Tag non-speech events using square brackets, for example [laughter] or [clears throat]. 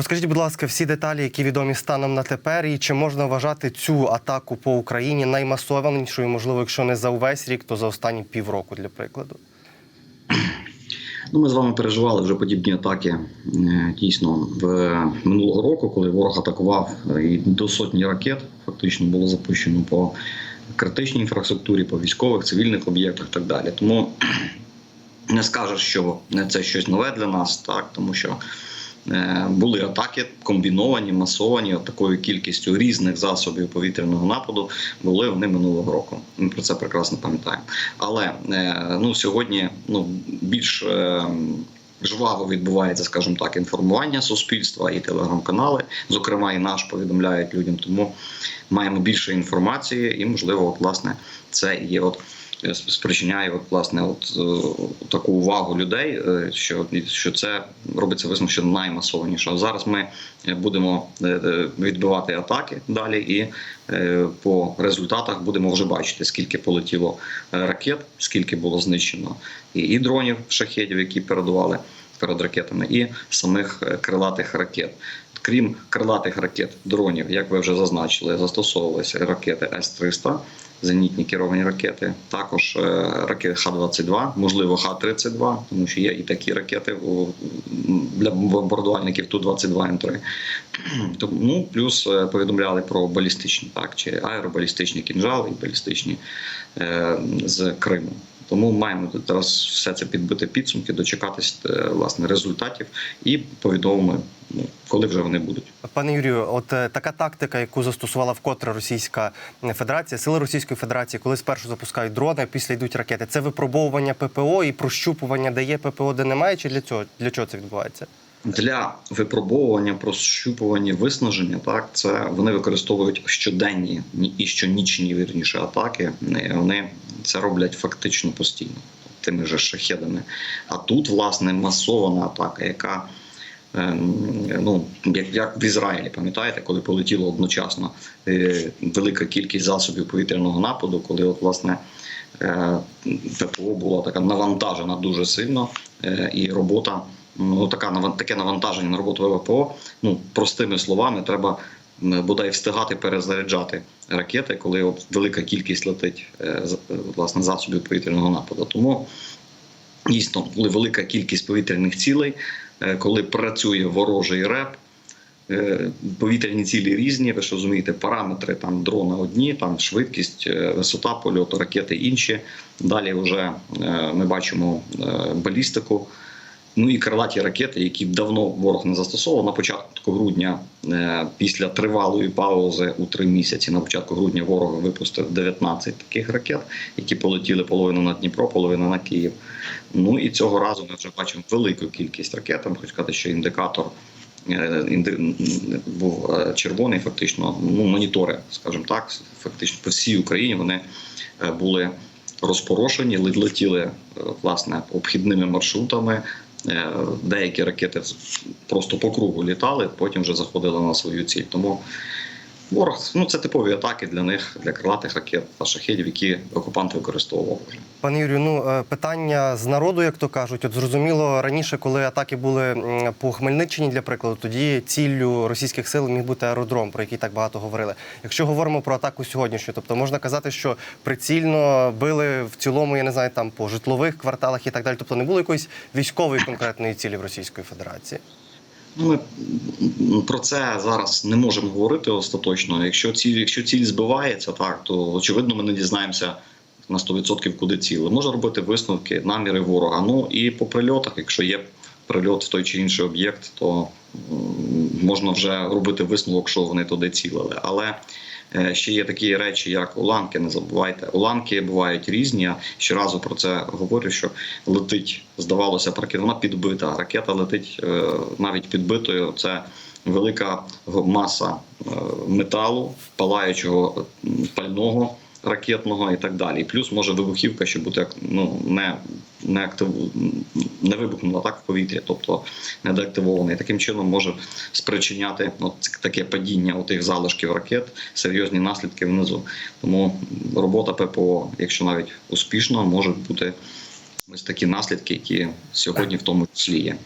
Розкажіть, будь ласка, всі деталі, які відомі станом на тепер, і чи можна вважати цю атаку по Україні наймасованішою, можливо, якщо не за увесь рік, то за останні півроку, для прикладу? Ну, ми з вами переживали вже подібні атаки е, дійсно в минулого року, коли ворог атакував е, і до сотні ракет, фактично було запущено по критичній інфраструктурі, по військових, цивільних об'єктах і так далі. Тому [clears throat] не скажеш, що це щось нове для нас, так тому що е, були атаки комбіновані, масовані от такою кількістю різних засобів повітряного нападу. Були вони минулого року. Ми про це прекрасно пам'ятаємо. Але е, ну сьогодні ну більш е, Жваво відбувається, скажімо так, інформування суспільства і телеграм-канали, зокрема, і наш повідомляють людям. Тому маємо більше інформації, і можливо, от власне це є от е, спричиняє от, власне от е, таку увагу людей, е, що, що це робиться висновок, що наймасованіше. А Зараз ми е, будемо відбивати атаки далі, і по результатах будемо вже бачити, скільки полетіло ракет, скільки було знищено і, і дронів шахедів, які передували перед ракетами, і самих крилатих ракет. Крім крилатих ракет, дронів, як ви вже зазначили, застосовувалися ракети С-300, зенітні керовані ракети, також е, ракети Х-22, можливо, Х-32, тому що є і такі ракети для бомбардувальників Ту-22 М3. [clears throat] Тому, ну, плюс е, повідомляли про балістичні, так, чи аеробалістичні кінжали і балістичні е, з Криму. Тому маємо зараз все це підбити підсумки, дочекатись е, власне результатів і повідомимо, ну, коли вже вони будуть. Пане Юрію, от е, така тактика, яку застосувала вкотре Російська Федерація, сили Російської Федерації, коли спершу запускають дрони, а після йдуть ракети. Це випробовування ППО і прощупування, де є ППО, де немає, чи для цього для чого це відбувається? Для випробовування, прощупування, виснаження, так це вони використовують щоденні і щонічні вірніше атаки. Е, Вони це роблять фактично постійно тими же шахедами. А тут, власне, масована атака, яка ем, ну як, в Ізраїлі, пам'ятаєте, коли полетіло одночасно е, велика кількість засобів повітряного нападу, коли от власне. е, ППО була така навантажена дуже сильно, і робота ну така таке навантаження на роботу ВПО. Ну простими словами, треба бодай встигати перезаряджати ракети, коли велика кількість летить е, е, власне засобів повітряного нападу. Тому дійсно, коли велика кількість повітряних цілей, е, коли працює ворожий реп. Повітряні цілі різні, ви ж розумієте, параметри там дрона одні, там швидкість, висота польоту, ракети інші. Далі вже ми бачимо балістику. Ну і крилаті ракети, які давно ворог не застосовував на початку грудня, е, після тривалої паузи у три місяці. На початку грудня ворог випустив 19 таких ракет, які полетіли половину на Дніпро, половину на Київ. Ну і цього разу ми вже бачимо велику кількість ракет. Хочу сказати, що індикатор е, був е, червоний, фактично. Ну монітори, скажімо так, фактично по всій Україні вони були розпорошені, ле- летіли власне обхідними маршрутами. Е, Деякі ракети просто по кругу літали, потім вже заходили на свою ціль. Тому ворог ну це типові атаки для них, для крилатих ракет та шахедів, які окупант використовував вже. Пане Юрію, ну е, питання з народу, як то кажуть, от зрозуміло раніше, коли атаки були по Хмельниччині, для прикладу, тоді ціллю російських сил міг бути аеродром, про який так багато говорили. Якщо говоримо про атаку сьогоднішню, тобто можна казати, що прицільно били в цілому, я не знаю, там по житлових кварталах і так далі. Тобто не було якоїсь військової конкретної цілі в Російської Федерації. Ну, Ми про це зараз не можемо говорити остаточно. Якщо ціль, якщо ціль збивається, так то очевидно ми не дізнаємося на 100% куди ціли. Можна робити висновки, наміри ворога. Ну і по прильотах, якщо є прильот в той чи інший об'єкт, то можна вже робити висновок, що вони туди цілили. Але ще є такі речі, як уламки. Не забувайте, уламки бувають різні. Я щоразу про це говорю, що летить, здавалося, вона підбита. Ракета летить е, навіть підбитою. Це велика маса е, металу, палаючого пального. Ракетного і так далі, плюс може вибухівка, щоб бути ну не не актив... не вибухнула так в повітрі, тобто не деактивований. Таким чином може спричиняти от таке падіння тих залишків ракет, серйозні наслідки внизу. Тому робота ППО, якщо навіть успішно, може бути ось такі наслідки, які сьогодні в тому числі є.